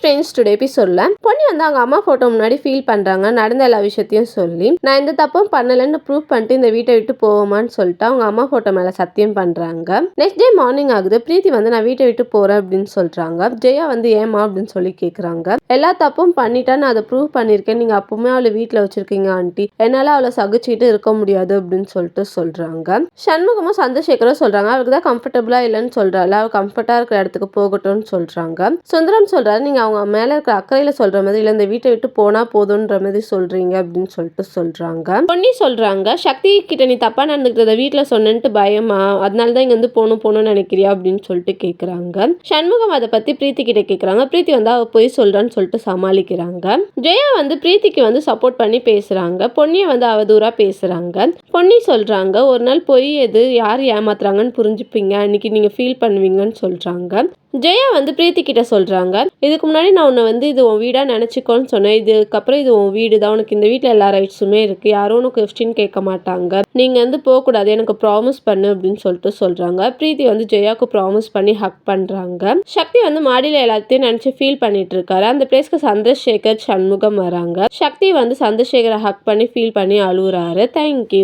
Friends today எபிசோடில் பொண்ணு வந்து அவங்க அம்மா ஃபோட்டோ முன்னாடி ஃபீல் பண்றாங்க. நடந்த எல்லா விஷயத்தையும் சொல்லி நான் எந்த தப்பும் பண்ணலைன்னு ப்ரூவ் பண்ணிட்டு இந்த வீட்டை விட்டு போவோமான்னு சொல்லிட்டு அவங்க அம்மா ஃபோட்டோ மேலே சத்தியம் பண்றாங்க. நெக்ஸ்ட் டே மார்னிங் ஆகுது. பிரீத்தி வந்து நான் வீட்டை விட்டு போறேன் அப்படின்னு சொல்றாங்க. ஜெயா வந்து ஏமா அப்படின்னு சொல்லி கேட்குறாங்க எல்லா தப்பும் பண்ணிட்டா நான் அதை ப்ரூவ் பண்ணிருக்கேன் நீங்க அப்பவுமே அவளை வீட்டில் வச்சிருக்கீங்க ஆண்டி. என்னால அவளை சகிச்சுக்கிட்டு இருக்க முடியாது அப்படின்னு சொல்லிட்டு சொல்றாங்க. சண்முகமும் சந்திரசேகரும் சொல்றாங்க. அவளுக்கு தான் கம்ஃபர்டபுளா இல்லைன்னு சொல்கிறாள் அவள் கம்ஃபர்ட்டாக இருக்கிற இடத்துக்கு போகட்டும்னு சொல்றாங்க. சுந்தரம் சொல்கிறாரு நீங்க அவங்க மேலே இருக்கிற அக்கறையில் சொல்கிற மாதிரி இல்லை இந்த வீட்டை விட்டு போனால் போதும்ன்ற மாதிரி சொல்கிறீங்க அப்படின்னு சொல்லிட்டு சொல்கிறாங்க பொன்னி சொல்கிறாங்க சக்தி கிட்ட நீ தப்பாக நடந்துக்கிறத வீட்டில் சொன்னேன்ட்டு பயமா? அதனால தான் இங்கே வந்து போகணும் போகணும்னு நினைக்கிறியா? அப்படின்னு சொல்லிட்டு கேட்குறாங்க சண்முகம் அதை பற்றி பிரீத்தி கிட்ட கேட்குறாங்க பிரீத்தி வந்து அவள் போய் சொல்கிறான்னு சொல்லிட்டு சமாளிக்கிறாங்க. ஜெயா வந்து பிரீத்திக்கு வந்து சப்போர்ட் பண்ணி பேசுகிறாங்க பொன்னியை வந்து அவதூறாக பேசுகிறாங்க பொன்னி சொல்கிறாங்க ஒரு நாள் பொய் எது யார் ஏமாத்துறாங்கன்னு புரிஞ்சுப்பீங்க. அன்னைக்கு நீங்கள் ஃபீல் பண்ணுவீங்கன்னு சொல்கிறாங்க ஜெயா வந்து பிரீத்தி கிட்ட சொல்கிறாங்க இதுக்கு முன்னாடி நான் உன்னை வந்து இது உன் வீடாக நினச்சிக்கோன்னு சொன்னேன். இதுக்கப்புறம் இது உன் வீடு தான். உனக்கு இந்த வீட்டில் எல்லா ரைட்ஸுமே இருக்குது யாரும் உனக்கு கொஸ்டின் கேட்க மாட்டாங்க. நீங்கள் வந்து போகக்கூடாது. எனக்கு ப்ராமிஸ் பண்ணு அப்படின்னு சொல்லிட்டு சொல்கிறாங்க பிரீத்தி வந்து ஜெயாவுக்கு ப்ராமிஸ் பண்ணி ஹக் பண்ணுறாங்க சக்தி வந்து மாடியில் எல்லாத்தையும் நினச்சி ஃபீல் பண்ணிட்டு இருக்காரு. அந்த பிளேஸ்க்கு சந்திரசேகர் சண்முகம் வராங்க. சக்தி வந்து சந்திரசேகரை ஹக் பண்ணி ஃபீல் பண்ணி அழுகுறாரு. தேங்க்யூ